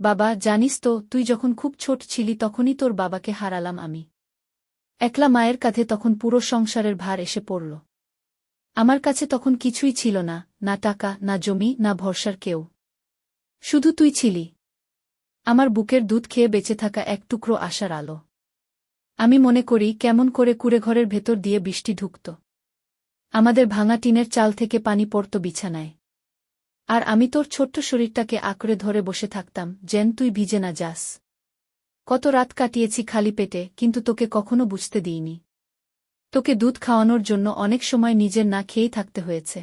বাবা, জানিস তো, তুই যখন খুব ছোট ছিলি তখনই তোর বাবাকে হারালাম আমি। একলা মায়ের কাঁধে তখন পুরো সংসারের ভার এসে পড়ল। আমার কাছে তখন কিছুই ছিল না না টাকা, না জমি, না ভরসার কেউ। শুধু তুই ছিলি। আমার বুকের দুধ খেয়ে বেঁচে থাকা এক টুকরো আশার আলো। আমি মনে করি কেমন করে কুড়ে ঘরের ভেতর দিয়ে বৃষ্টি ঢুকত। আমাদের ভাঙা টিনের চাল থেকে পানি পড়ত বিছানায়। আর আমি তোর ছোট্ট শরীরটাকে আঁকড়ে ধরে বসে থাকতাম, যেন তুই ভিজে না যাস। কত রাত কাটিয়েছি খালি পেটে, কিন্তু তোকে কখনো বুঝতে দিইনি। তোকে দুধ খাওয়ানোর জন্য অনেক সময় নিজের না খেয়েই থাকতে হয়েছে।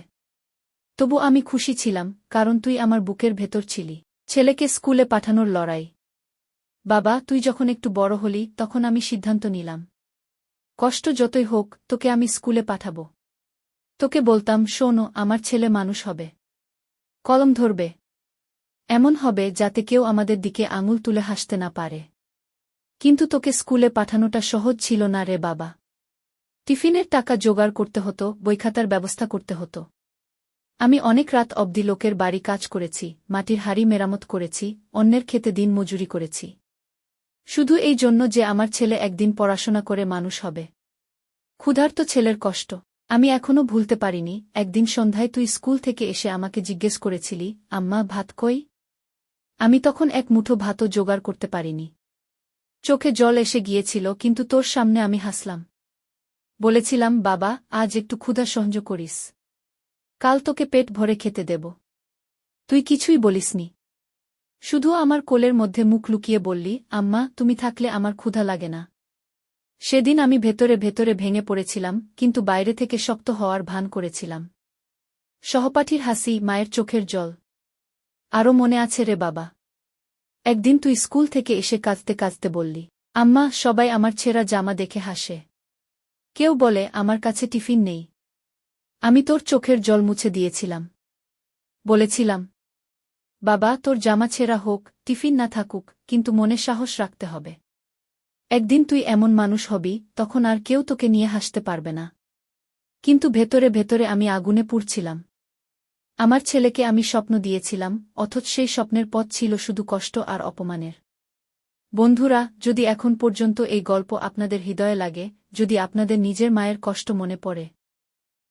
তবু আমি খুশি ছিলাম, কারণ তুই আমার বুকের ভেতর ছিলি, ছেলেকে স্কুলে পাঠানোর লড়াই। বাবা, তুই যখন একটু বড় হলি, তখন আমি সিদ্ধান্ত নিলাম। কষ্ট যতই হোক, তোকে আমি স্কুলে পাঠাবো। তোকে বলতাম, শোনো, আমার ছেলে মানুষ হবে। কলম ধরবে। এমন হবে যাতে কেউ আমাদের দিকে আঙুল তুলে হাসতে না পারে। কিন্তু তোকে স্কুলে পাঠানোটা সহজ ছিল না রে বাবা। টিফিনের টাকা জোগাড় করতে হতো, বইখাতার ব্যবস্থা করতে হতো। আমি অনেক রাত অবধি লোকের বাড়ি কাজ করেছি, মাটির হাড়ি মেরামত করেছি, অন্যের খেতে দিন মজুরি করেছি। শুধু এই জন্য যে আমার ছেলে একদিন পড়াশোনা করে মানুষ হবে। ক্ষুধার্ত ছেলের কষ্ট। আমি এখনও ভুলতে পারিনি, একদিন সন্ধ্যায় তুই স্কুল থেকে এসে আমাকে জিজ্ঞেস করেছিলি, আম্মা, ভাত কই? আমি তখন এক মুঠো ভাতও জোগাড় করতে পারিনি। চোখে জল এসে গিয়েছিল, কিন্তু তোর সামনে আমি হাসলাম। বলেছিলাম, বাবা, আজ একটু ক্ষুধা সহ্য করিস। কাল তোকে পেট ভরে খেতে দেব। তুই কিছুই বলিসনি। শুধু আমার কোলের মধ্যে মুখ লুকিয়ে বললি, আম্মা, তুমি থাকলে আমার ক্ষুধা লাগে না। সেদিন আমি ভেতরে ভেতরে ভেঙে পড়েছিলাম, কিন্তু বাইরে থেকে শক্ত হওয়ার ভান করেছিলাম। সহপাঠীর হাসি, মায়ের চোখের জল। আরও মনে আছে রে বাবা। একদিন তুই স্কুল থেকে এসে কাঁদতে কাঁদতে বললি, আম্মা, সবাই আমার ছেঁড়া জামা দেখে হাসে। কেউ বলে, আমার কাছে টিফিন নেই। আমি তোর চোখের জল মুছে দিয়েছিলাম। বলেছিলাম, বাবা, তোর জামা ছেঁড়া হোক, টিফিন না থাকুক, কিন্তু মনে সাহস রাখতে হবে। একদিন তুই এমন মানুষ হবি, তখন আর কেউ তোকে নিয়ে হাসতে পারবে না। কিন্তু ভেতরে ভেতরে আমি আগুনে পুড়ছিলাম। আমার ছেলেকে আমি স্বপ্ন দিয়েছিলাম, অথচ সেই স্বপ্নের পথ ছিল শুধু কষ্ট আর অপমানের। বন্ধুরা, যদি এখন পর্যন্ত এই গল্প আপনাদের হৃদয়ে লাগে, যদি আপনাদের নিজের মায়ের কষ্ট মনে পড়ে,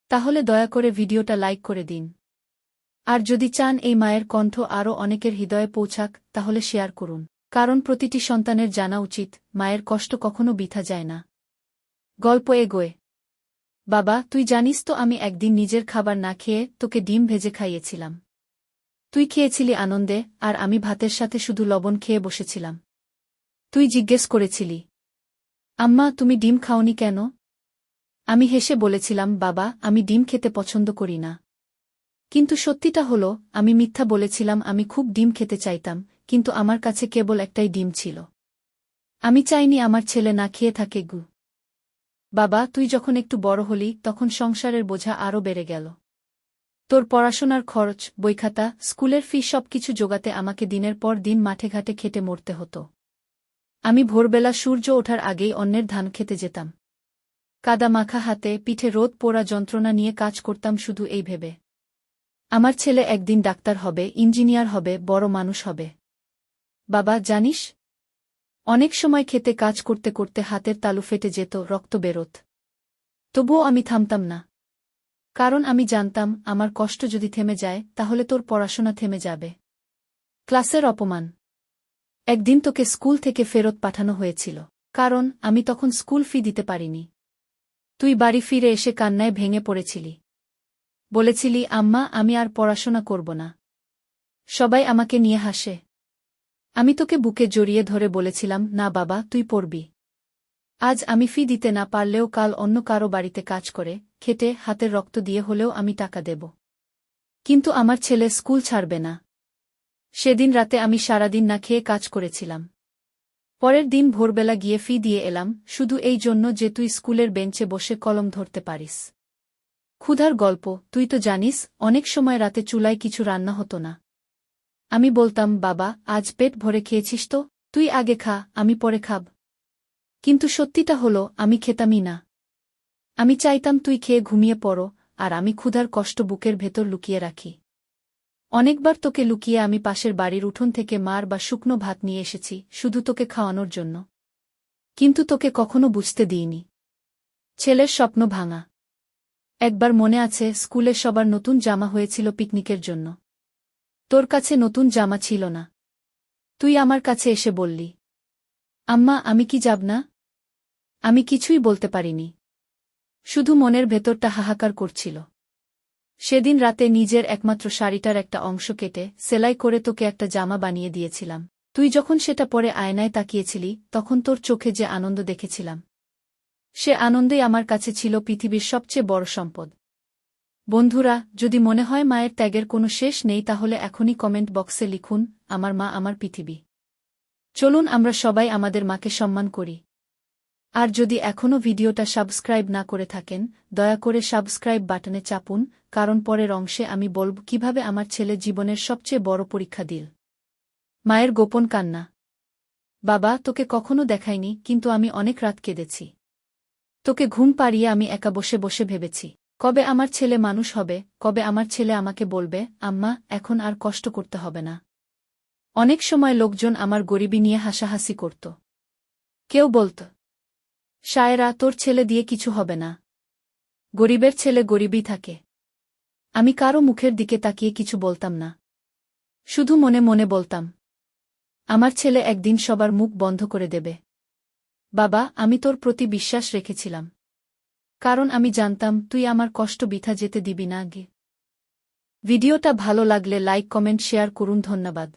তাহলে দয়া করে ভিডিওটা লাইক করে দিন। আর যদি চান এই মায়ের কণ্ঠ আরও অনেকের হৃদয়ে পৌঁছাক, তাহলে শেয়ার করুন। কারণ প্রতিটি সন্তানের জানা উচিত, মায়ের কষ্ট কখনো বিথা যায় না। গল্প এগোয়। বাবা, তুই জানিস তো আমি একদিন নিজের খাবার না খেয়ে তোকে ডিম ভেজে খাইয়েছিলাম। তুই খেয়েছিলি আনন্দে, আর আমি ভাতের সাথে শুধু লবণ খেয়ে বসেছিলাম। তুই জিজ্ঞেস করেছিলি, আম্মা, তুমি ডিম খাওনি কেন? আমি হেসে বলেছিলাম, বাবা, আমি ডিম খেতে পছন্দ করি না। কিন্তু সত্যিটা হলো, আমি মিথ্যা বলেছিলাম, আমি খুব ডিম খেতে চাইতাম কিন্তু আমার কাছে কেবল একটাই ডিম ছিল। আমি চাইনি আমার ছেলে না খেয়ে থাকে, গু। বাবা, তুই যখন একটু বড় হলি, তখন সংসারের বোঝা আরও বেড়ে গেল। তোর পড়াশোনার খরচ, বইখাতা, স্কুলের ফি সব কিছু জোগাতে আমাকে দিনের পর দিন মাঠে ঘাটে খেটে মরতে হতো। আমি ভোরবেলা সূর্য ওঠার আগেই অন্যের ধান খেতে যেতাম। কাদা মাখা হাতে, পিঠে রোদ পোড়া যন্ত্রণা নিয়ে কাজ করতাম শুধু এই ভেবে। আমার ছেলে একদিন ডাক্তার হবে, ইঞ্জিনিয়ার হবে, বড় মানুষ হবে। বাবা, জানিস? অনেক সময় খেতে কাজ করতে করতে হাতের তালু ফেটে যেত, রক্ত বেরোত। তবুও আমি থামতাম না। কারণ আমি জানতাম, আমার কষ্ট যদি থেমে যায়, তাহলে তোর পড়াশোনা থেমে যাবে। ক্লাসের অপমান। একদিন তোকে স্কুল থেকে ফেরত পাঠানো হয়েছিল। কারণ, আমি তখন স্কুল ফি দিতে পারিনি। তুই বাড়ি ফিরে এসে কান্নায় ভেঙে পড়েছিলি। বলেছিলি, আম্মা, আমি আর পড়াশোনা করব না। সবাই আমাকে নিয়ে হাসে। আমি তোকে বুকে জড়িয়ে ধরে বলেছিলাম, না বাবা, তুই পড়বি। আজ আমি ফি দিতে না পারলেও কাল অন্য কারও বাড়িতে কাজ করে, খেটে হাতের রক্ত দিয়ে হলেও আমি টাকা দেব। কিন্তু আমার ছেলে স্কুল ছাড়বে না। সেদিন রাতে আমি সারাদিন না খেয়ে কাজ করেছিলাম। পরের দিন ভোরবেলা গিয়ে ফি দিয়ে এলাম, শুধু এই জন্য যে তুই স্কুলের বেঞ্চে বসে কলম ধরতে পারিস। ক্ষুধার গল্প, তুই তো জানিস, অনেক সময় রাতে চুলায় কিছু রান্না হতো না। আমি বলতাম, বাবা, আজ পেট ভরে খেয়েছিস তো, তুই আগে খা, আমি পরে খাব। কিন্তু সত্যিটা হলো, আমি খেতামই না। আমি চাইতাম তুই খেয়ে ঘুমিয়ে পড়ো, আর আমি ক্ষুধার কষ্ট বুকের ভেতর লুকিয়ে রাখি। অনেকবার তোকে লুকিয়ে আমি পাশের বাড়ির উঠোন থেকে মার বা শুকনো ভাত নিয়ে এসেছি, শুধু তোকে খাওয়ানোর জন্য। কিন্তু তোকে কখনো বুঝতে দিইনি। ছেলের স্বপ্ন ভাঙা। একবার মনে আছে, স্কুলে সবার নতুন জামা হয়েছিল পিকনিকের জন্য। তোর কাছে নতুন জামা ছিল না। তুই আমার কাছে এসে বললি, আম্মা, আমি কি যাব না? আমি কিছুই বলতে পারিনি। শুধু মনের ভেতরটা হাহাকার করছিল। সেদিন রাতে নিজের একমাত্র শাড়িটার একটা অংশ কেটে সেলাই করে তোকে একটা জামা বানিয়ে দিয়েছিলাম। তুই যখন সেটা পরে আয়নায় তাকিয়েছিলি, তখন তোর চোখে যে আনন্দ দেখেছিলাম। সে আনন্দেই আমার কাছে ছিল পৃথিবীর সবচেয়ে বড় সম্পদ। বন্ধুরা, যদি মনে হয় মায়ের ত্যাগের কোনো শেষ নেই, তাহলে এখনই কমেন্ট বক্সে লিখুন, আমার মা আমার পৃথিবী। চলুন আমরা সবাই আমাদের মাকে সম্মান করি। আর যদি এখনও ভিডিওটা সাবস্ক্রাইব না করে থাকেন, দয়া করে সাবস্ক্রাইব বাটনে চাপুন, কারণ পরের অংশে আমি বলব কীভাবে আমার ছেলে জীবনের সবচেয়ে বড় পরীক্ষা দিল। মায়ের গোপন কান্না। বাবা, তোকে কখনো দেখাইনি, কিন্তু আমি অনেক রাত কেঁদেছি। তোকে ঘুম পাড়িয়ে আমি একা বসে বসে ভেবেছি। কবে আমার ছেলে মানুষ হবে, কবে আমার ছেলে আমাকে বলবে, আম্মা, এখন আর কষ্ট করতে হবে না। অনেক সময় লোকজন আমার গরিবী নিয়ে হাসাহাসি করত। কেউ বলত শায়েরা তোর ছেলে দিয়ে কিছু হবে না। গরিবের ছেলে গরিবই থাকে। আমি কারও মুখের দিকে তাকিয়ে কিছু বলতাম না। শুধু মনে মনে বলতাম, আমার ছেলে একদিন সবার মুখ বন্ধ করে দেবে। বাবা, আমি তোর প্রতি বিশ্বাস রেখেছিলাম। কারণ আমি জানতাম তুই আমার কষ্ট বিথা যেতে দিবি না আগে। ভিডিওটা ভালো লাগলে লাইক, কমেন্ট, শেয়ার করুন, ধন্যবাদ।